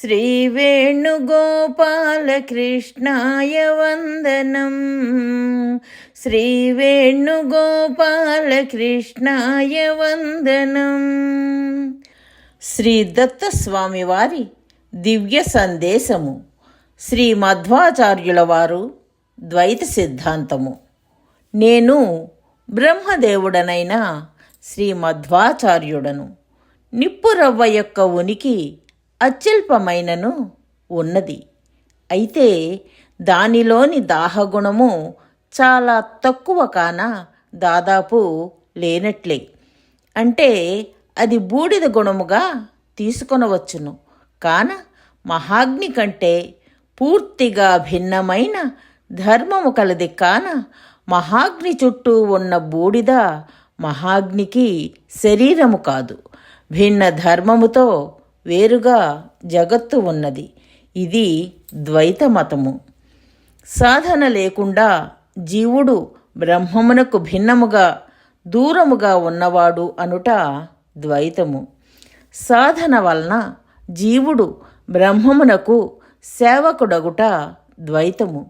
श्रीवेणुगोपालकृष्णाय वन्दनम् శ్రీవేణుగోపాలకృష్ణాయ వందనం శ్రీ దత్తస్వామి వారి దివ్య సందేశము శ్రీ మధ్వాచార్యుల వారు ద్వైత సిద్ధాంతము నేను బ్రహ్మదేవుడనైన శ్రీ మధ్వాచార్యుడను నిప్పురవ్వ యొక్క ఉనికి అత్యల్పమైనను ఉన్నది. అయితే దానిలోని దాహగుణము చాలా తక్కువ కాన దాదాపు లేనట్లే. అంటే అది బూడిద గుణముగా తీసుకొనవచ్చును. కాన మహాగ్ని కంటే పూర్తిగా భిన్నమైన ధర్మము కలది కాన మహాగ్ని చుట్టూ ఉన్న బూడిద మహాగ్నికి శరీరము కాదు. భిన్న ధర్మముతో వేరుగా జగత్తు ఉన్నది. ఇది ద్వైత మతము సాధన లేకుండా జీవుడు బ్రహ్మమునకు భిన్నముగా దూరముగా ఉన్నవాడు అనుట ద్వైతము. సాధన వలన జీవుడు బ్రహ్మమునకు సేవకుడగుట ద్వైతము.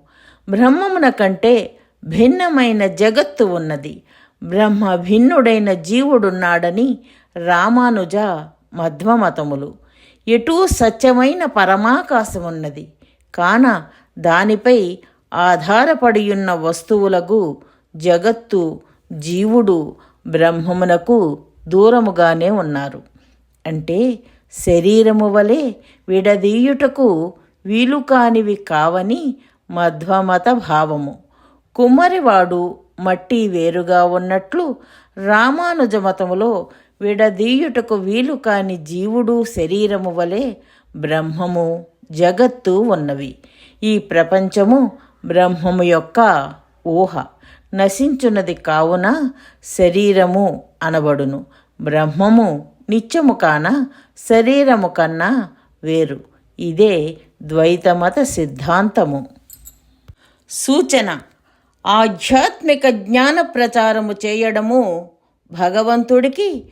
బ్రహ్మమున కంటే భిన్నమైన జగత్తు ఉన్నది. బ్రహ్మ భిన్నుడైన జీవుడున్నాడని రామానుజ మధ్వమతములు. ఎటూ సత్యమైన పరమాకాశమున్నది. కాన దానిపై ఆధారపడియున్న వస్తువులకు జగత్తు జీవుడు బ్రహ్మమునకు దూరముగానే ఉన్నారు. అంటే శరీరము వలె విడదీయుటకు వీలు కానివి కావని మధ్వమత భావము. కుమ్మరివాడు మట్టి వేరుగా ఉన్నట్లు రామానుజ మతములో విడదీయుటకు వీలు కాని జీవుడు శరీరము వలె బ్రహ్మము జగత్తు ఉన్నవి. ఈ ప్రపంచము బ్రహ్మము యొక్క ఊహ. నశించున్నది కావున శరీరము అనబడును. బ్రహ్మము నిత్యము కాన శరీరము కన్నా వేరు. ఇదే ద్వైతమత సిద్ధాంతము. సూచన. ఆధ్యాత్మిక జ్ఞాన ప్రచారము చేయడము భగవంతుడికి